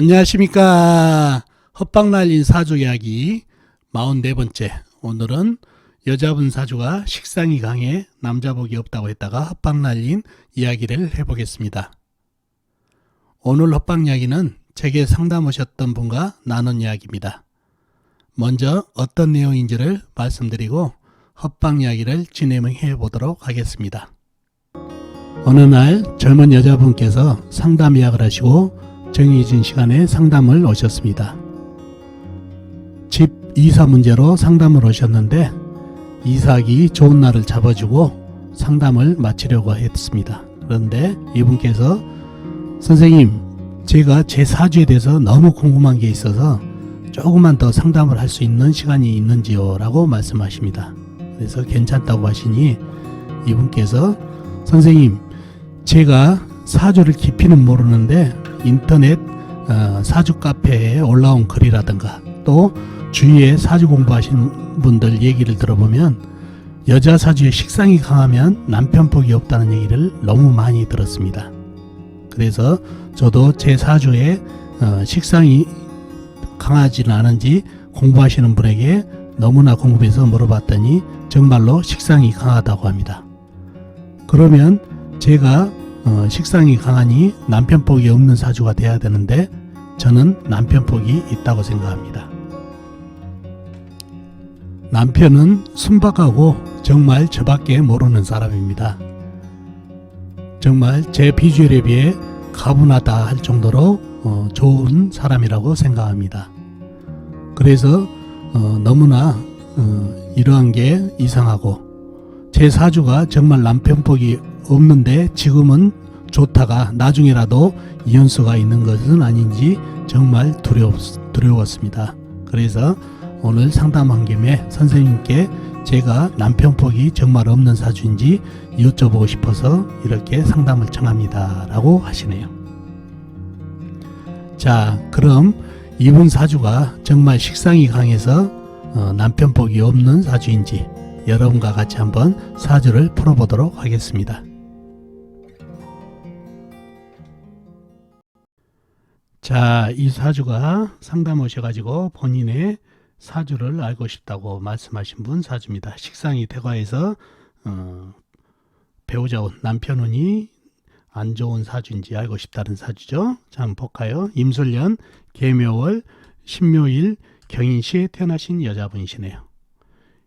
안녕하십니까. 헛방 날린 사주 이야기 44번째. 오늘은 여자분 사주가 식상이 강해 남자복이 없다고 했다가 헛방 날린 이야기를 해보겠습니다. 오늘 헛방 이야기는 제게 상담 오셨던 분과 나눈 이야기입니다. 먼저 어떤 내용인지를 말씀드리고 헛방 이야기를 진행해 보도록 하겠습니다. 어느 날 젊은 여자분께서 상담 예약을 하시고 정해진 시간에 상담을 오셨습니다. 집 이사 문제로 상담을 오셨는데 이사하기 좋은 날을 잡아주고 상담을 마치려고 했습니다. 그런데 이분께서 선생님 제가 제 사주에 대해서 너무 궁금한 게 있어서 조금만 더 상담을 할 수 있는 시간이 있는지요? 라고 말씀하십니다. 그래서 괜찮다고 하시니 이분께서 선생님 제가 사주를 깊이는 모르는데 인터넷 어, 사주 카페에 올라온 글이라든가 또 주위에 사주 공부하시는 분들 얘기를 들어보면 여자 사주에 식상이 강하면 남편 복이 없다는 얘기를 너무 많이 들었습니다. 그래서 저도 제 사주에 어, 식상이 강하지는 않은지 공부하시는 분에게 너무나 궁금해서 물어봤더니 정말로 식상이 강하다고 합니다. 그러면 제가 어, 식상이 강하니 남편 복이 없는 사주가 돼야 되는데 저는 남편 복이 있다고 생각합니다. 남편은 순박하고 정말 저밖에 모르는 사람입니다. 정말 제 비주얼에 비해 가분하다 할 정도로 어, 좋은 사람이라고 생각합니다. 그래서 어, 너무나 어, 이러한 게 이상하고 제 사주가 정말 남편 복이 없는데 지금은 좋다가 나중에라도 이혼수가 있는 것은 아닌지 정말 두려웠, 두려웠습니다. 그래서 오늘 상담한 김에 선생님께 제가 남편 복이 정말 없는 사주인지 여쭤보고 싶어서 이렇게 상담을 청합니다. 라고 하시네요. 자, 그럼 이분 사주가 정말 식상이 강해서 어, 남편 복이 없는 사주인지 여러분과 같이 한번 사주를 풀어보도록 하겠습니다. 자, 이 사주가 상담 오셔가지고 본인의 사주를 알고 싶다고 말씀하신 분 사주입니다. 식상이 태과에서 어, 배우자 운 남편 운이 안 좋은 사주인지 알고 싶다는 사주죠. 자, 한번 볼까요? 임술년 개묘월 신묘일 경인시에 태어나신 여자분이시네요.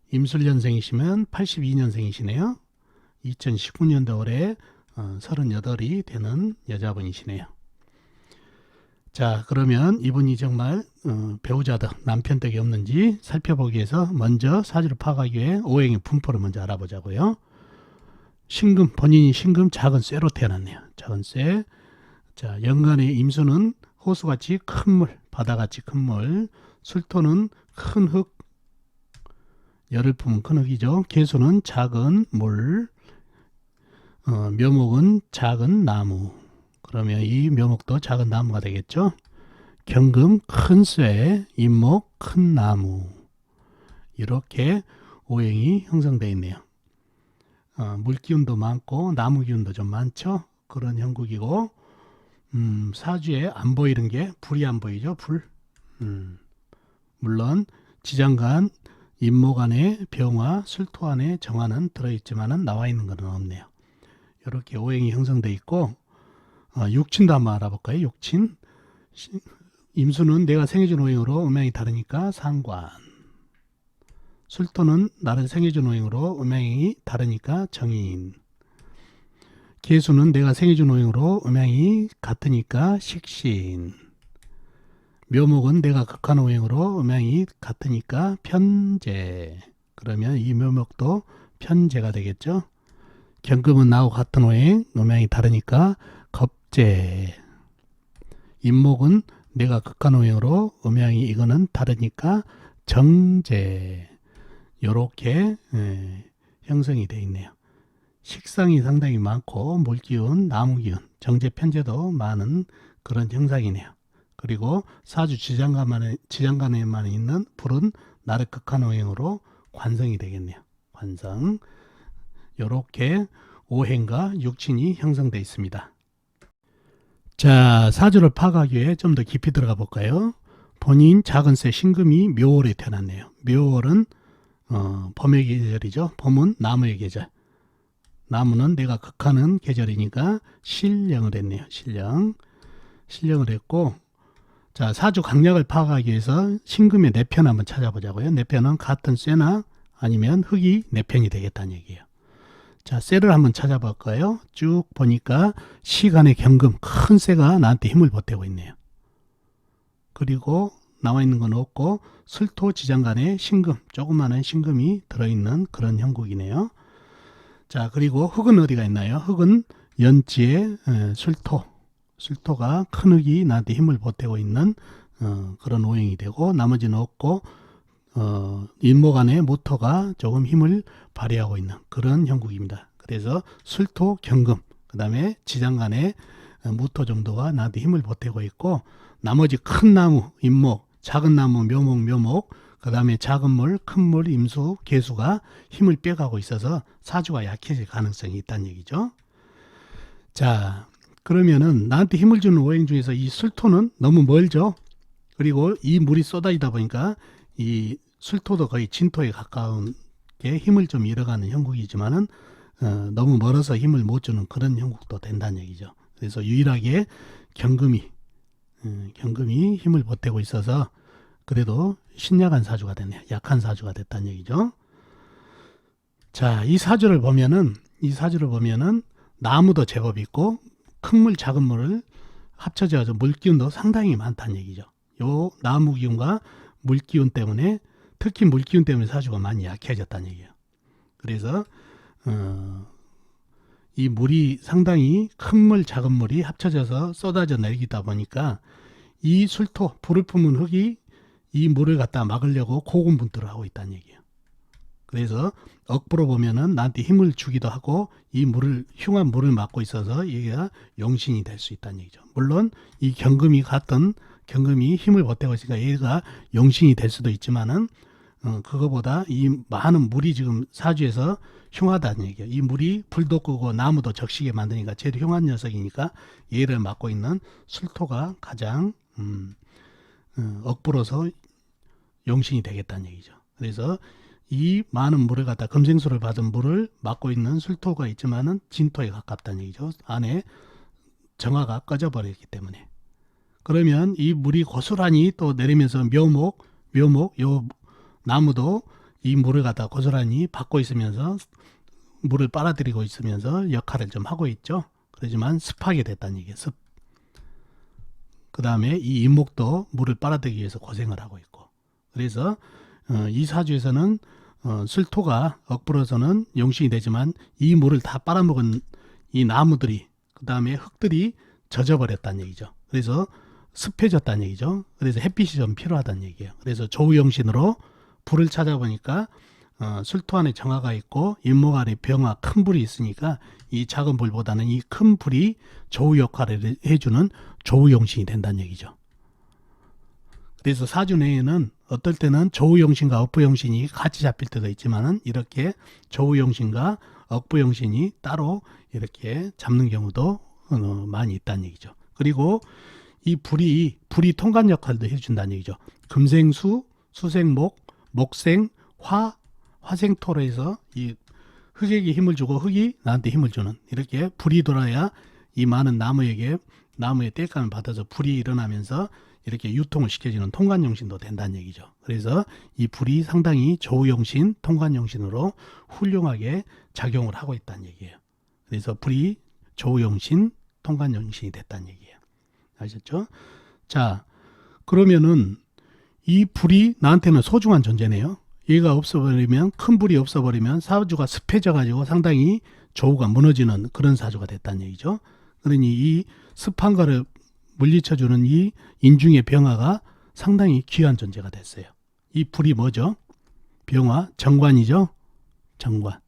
임술년생이시면 82년생이시네요. 2019년도 올해 어, 38이 되는 여자분이시네요. 자, 그러면 이분이 정말 어, 배우자든 남편 덕이 없는지 살펴보기 위해서 먼저 사주를 파악하기 위해 오행의 분포를 먼저 알아보자고요. 신금, 본인이 신금 작은 쇠로 태어났네요. 작은 쇠. 자, 연간의 임수는 호수같이 큰 물, 바다같이 큰 물. 술토는 큰 흙, 열을 품은 큰 흙이죠. 개수는 작은 물, 어, 묘목은 작은 나무. 그러면 이 묘목도 작은 나무가 되겠죠. 경금 큰 쇠, 임목 큰 나무. 이렇게 오행이 형성되어 있네요. 어, 물 기운도 많고 나무 기운도 좀 많죠. 그런 형국이고 음, 사주에 안 보이는 게 불이 안 보이죠. 불. 음, 물론 지장간 임목 안에 병화, 술토 안에 정화는 들어있지만은 나와 있는 것은 없네요. 이렇게 오행이 형성되어 있고 어, 육친도 한번 알아볼까요? 육친. 시- 임수는 내가 생해준 오행으로 음양이 다르니까 상관. 술토는 나를 생해준 오행으로 음양이 다르니까 정인. 계수는 내가 생해준 오행으로 음양이 같으니까 식신. 묘목은 내가 극한 오행으로 음양이 같으니까 편제. 그러면 이 묘목도 편제가 되겠죠. 경금은 나하고 같은 오행, 음양이 다르니까 겁제. 임목은 내가 극한 오행으로 음양이 이거는 다르니까 정제. 요렇게 예, 형성이 되어 있네요. 식상이 상당히 많고 물기운, 나무기운, 정제 편제도 많은 그런 형상이네요. 그리고 사주 지장간에 지장간에만 있는 불은 나를 극한 오행으로 관성이 되겠네요. 관성. 요렇게 오행과 육친이 형성되어 있습니다. 자, 사주를 파악하기 위해 좀 더 깊이 들어가 볼까요? 본인 작은 새 신금이 묘월에 태어났네요. 묘월은 어, 봄의 계절이죠. 봄은 나무의 계절. 나무는 내가 극하는 계절이니까 신령을 했네요. 신령. 신령을 했고 자, 사주 강약을 파악하기 위해서 신금의 네 내편 한번 찾아보자고요. 네 내편은 같은 쇠나 아니면 흙이 네 내편이 되겠다는 얘기예요. 자, 쇠를 한번 찾아볼까요? 쭉 보니까 시간의 경금 큰 쇠가 나한테 힘을 보태고 있네요. 그리고 나와 있는 건 없고 술토 지장간에 신금, 조그마한 신금이 들어있는 그런 형국이네요. 자, 그리고 흙은 어디가 있나요? 흙은 연지에 에, 술토, 술토가 큰 흙이 나한테 힘을 보태고 있는 어, 그런 오행이 되고 나머지는 없고 어, 안에 모터가 조금 힘을 발휘하고 있는 그런 형국입니다. 그래서 술토 경금, 그 다음에 지장간에 어, 모터 정도가 나한테 힘을 보태고 있고 나머지 큰 나무, 인목, 작은 나무, 묘목, 묘목, 그 다음에 작은 물, 큰 물, 임수, 개수가 힘을 빼가고 있어서 사주가 약해질 가능성이 있다는 얘기죠. 자, 그러면은 나한테 힘을 주는 오행 중에서 이 술토는 너무 멀죠. 그리고 이 물이 쏟아지다 보니까 이 술토도 거의 진토에 가까운 게 힘을 좀 잃어가는 형국이지만은 어, 너무 멀어서 힘을 못 주는 그런 형국도 된다는 얘기죠. 그래서 유일하게 경금이 음, 경금이 힘을 보태고 있어서 그래도 신약한 사주가 됐네요. 약한 사주가 됐다는 얘기죠. 자, 이 사주를 보면은 이 사주를 보면은 나무도 제법 있고 큰 물, 작은 물을 합쳐져서 물 기운도 상당히 많다는 얘기죠. 요 나무 기운과 물 기운 때문에 특히 물 기운 때문에 사주가 많이 약해졌다는 얘기예요. 그래서 어, 이 물이 상당히 큰 물, 작은 물이 합쳐져서 쏟아져 내리다 보니까 이 술토, 불을 품은 흙이 이 물을 갖다 막으려고 고군분투를 하고 있다는 얘기예요. 그래서 억부로 보면은 나한테 힘을 주기도 하고 이 물을 흉한 물을 막고 있어서 얘가 용신이 될 수 있다는 얘기죠. 물론 이 경금이 같은 경금이 힘을 보태고 있으니까 얘가 용신이 될 수도 있지만은 어, 그거보다 이 많은 물이 지금 사주에서 흉하다는 얘기예요. 이 물이 불도 끄고 나무도 적시게 만드니까 제일 흉한 녀석이니까 얘를 맡고 있는 술토가 가장 음, 어, 억부로서 용신이 되겠다는 얘기죠. 그래서 이 많은 물을 갖다 금생수를 받은 물을 맡고 있는 술토가 있지만은 진토에 가깝다는 얘기죠. 안에 정화가 꺼져버렸기 때문에. 그러면 이 물이 고스란히 또 내리면서 묘목, 묘목, 요 나무도 이 물을 갖다 고스란히 받고 있으면서 물을 빨아들이고 있으면서 역할을 좀 하고 있죠. 그렇지만 습하게 됐다는 얘기예요. 습. 그 다음에 이 인목도 물을 빨아들이기 위해서 고생을 하고 있고. 그래서 어, 이 사주에서는 어, 술토가 억불어서는 용신이 되지만 이 물을 다 빨아먹은 이 나무들이 그 다음에 흙들이 젖어버렸다는 얘기죠. 그래서 습해졌다는 얘기죠. 그래서 햇빛이 좀 필요하다는 얘기예요. 그래서 조우용신으로 불을 찾아보니까 어, 술토 안에 정화가 있고 인목 안에 병화 큰 불이 있으니까 이 작은 불보다는 이 큰 불이 조우 역할을 해주는 조우용신이 된다는 얘기죠. 그래서 사주 내에는 어떨 때는 조우용신과 억부용신이 같이 잡힐 때도 있지만은 이렇게 조우용신과 억부용신이 따로 이렇게 잡는 경우도 어, 많이 있다는 얘기죠. 그리고 이 불이 불이 통관 역할도 해준다는 얘기죠. 금생수, 수생목, 목생, 화, 화생토로 해서 이 흙에게 힘을 주고 흙이 나한테 힘을 주는 이렇게 불이 돌아야 이 많은 나무에게 나무의 땔감을 받아서 불이 일어나면서 이렇게 유통을 시켜주는 통관용신도 된다는 얘기죠. 그래서 이 불이 상당히 조우용신, 통관용신으로 훌륭하게 작용을 하고 있다는 얘기예요. 그래서 불이 조우용신, 통관용신이 됐다는 얘기예요. 아셨죠? 자, 그러면은 이 불이 나한테는 소중한 존재네요. 얘가 없어버리면 큰 불이 없어버리면 사주가 습해져 가지고 상당히 조우가 무너지는 그런 사주가 됐다는 얘기죠. 그러니 이 습한 거를 물리쳐 주는 이 인중의 병화가 상당히 귀한 존재가 됐어요. 이 불이 뭐죠? 병화 정관이죠. 정관.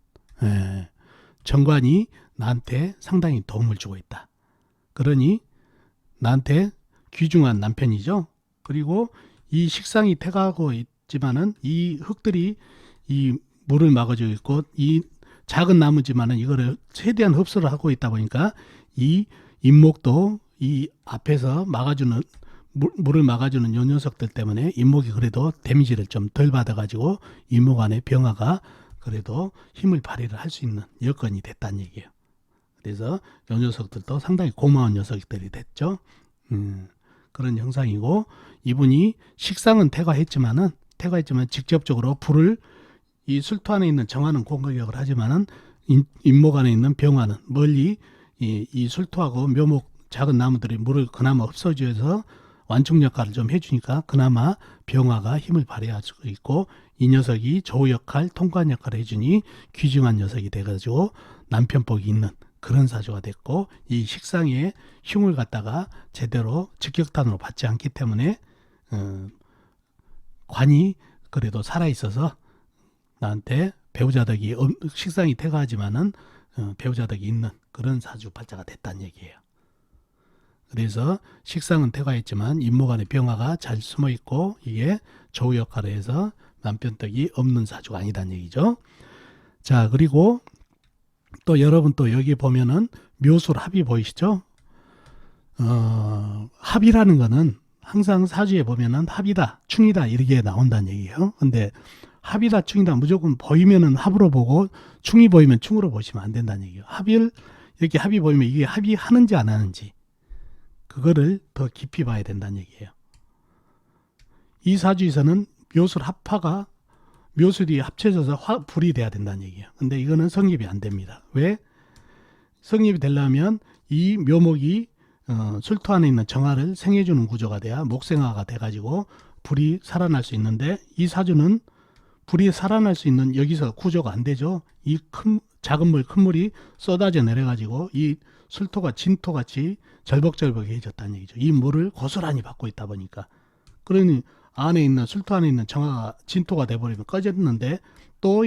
예. 정관이 나한테 상당히 도움을 주고 있다. 그러니 나한테 귀중한 남편이죠. 그리고 이 식상이 태가하고 있지만은 이 흙들이 이 물을 막아주고 있고 이 작은 나무지만은 이거를 최대한 흡수를 하고 있다 보니까 이 인목도 이 앞에서 막아주는 물, 물을 막아주는 요 녀석들 때문에 잇목이 그래도 데미지를 좀 덜 받아가지고 잇목 안에 병화가 그래도 힘을 발휘를 할 수 있는 여건이 됐다는 얘기예요. 그래서 요 녀석들도 상당히 고마운 녀석들이 됐죠. 음, 그런 형상이고 이분이 식상은 태과했지만은 태과했지만 직접적으로 불을 이 술토 안에 있는 정화는 공격을 하지만은 인- 잇목 안에 있는 병화는 멀리 이, 이 술토하고 묘목 작은 나무들이 물을 그나마 흡수해서 완충 역할을 좀 해주니까 그나마 병화가 힘을 발휘할 수 있고 이 녀석이 조우 역할, 통관 역할을 해주니 귀중한 녀석이 돼가지고 남편복이 있는 그런 사주가 됐고 이 식상의 흉을 갖다가 제대로 직격탄으로 받지 않기 때문에 어, 관이 그래도 살아 있어서 나한테 배우자덕이 없- 식상이 태가하지만은 어, 배우자덕이 있는 그런 사주 팔자가 됐다는 얘기예요. 그래서 식상은 태가했지만 안에 병화가 잘 숨어 있고 이게 조우 역할을 해서 남편 덕이 없는 사주가 아니다는 얘기죠. 자 그리고 또 여러분 또 여기 보면은 묘술 합이 보이시죠? 어, 합이라는 거는 항상 사주에 보면은 합이다, 충이다 이렇게 나온다는 얘기예요. 근데 합이다, 충이다 무조건 보이면은 합으로 보고 충이 보이면 충으로 보시면 안 된다는 얘기예요. 합을 이렇게 합이 보이면 이게 합이 하는지 안 하는지 그거를 더 깊이 봐야 된다는 얘기예요. 이 사주에서는 묘술 합파가 묘술이 합쳐져서 화, 불이 돼야 된다는 얘기예요. 근데 이거는 성립이 안 됩니다. 왜? 성립이 되려면 이 묘목이 어, 술토 안에 있는 정화를 생해주는 구조가 돼야 목생화가 돼가지고 불이 살아날 수 있는데 이 사주는 불이 살아날 수 있는 여기서 구조가 안 되죠. 이 큰 작은 물, 큰 물이 쏟아져 내려가지고 이 술토가 진토같이 절벅절벅해졌다는 얘기죠. 이 물을 고스란히 받고 있다 보니까 그러니 안에 있는 술토 안에 있는 정화가 진토가 돼버리면 꺼졌는데 또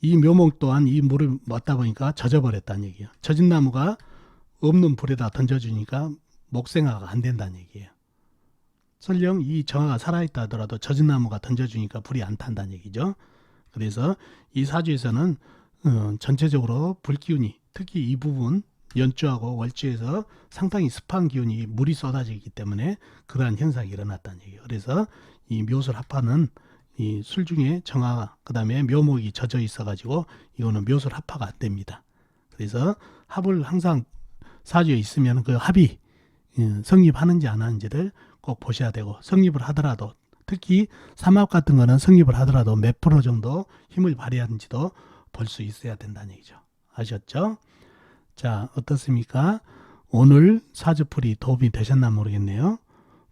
이 묘목 또한 이 물을 맞다 보니까 젖어버렸다는 얘기예요. 젖은 나무가 없는 불에다 던져주니까 목생화가 안 된다는 얘기예요. 설령 이 정화가 살아있다 하더라도 젖은 나무가 던져주니까 불이 안 탄다는 얘기죠. 그래서 이 사주에서는 어, 전체적으로 불기운이 특히 이 부분 연주하고 월주에서 상당히 습한 기운이 물이 쏟아지기 때문에 그러한 현상이 일어났다는 얘기예요. 그래서 이 묘술 합파는 이 술 중에 정화 그다음에 묘목이 젖어 있어 가지고 이거는 묘술 합파가 안 됩니다. 그래서 합을 항상 사주에 있으면 그 합이 예, 성립하는지 안 하는지를 꼭 보셔야 되고 성립을 하더라도 특히 삼합 같은 거는 성립을 하더라도 몇 프로 정도 힘을 발휘하는지도 볼 수 있어야 된다는 얘기죠. 아셨죠? 자, 어떻습니까? 오늘 사주풀이 도움이 되셨나 모르겠네요.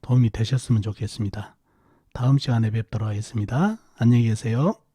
도움이 되셨으면 좋겠습니다. 다음 시간에 뵙도록 하겠습니다. 안녕히 계세요.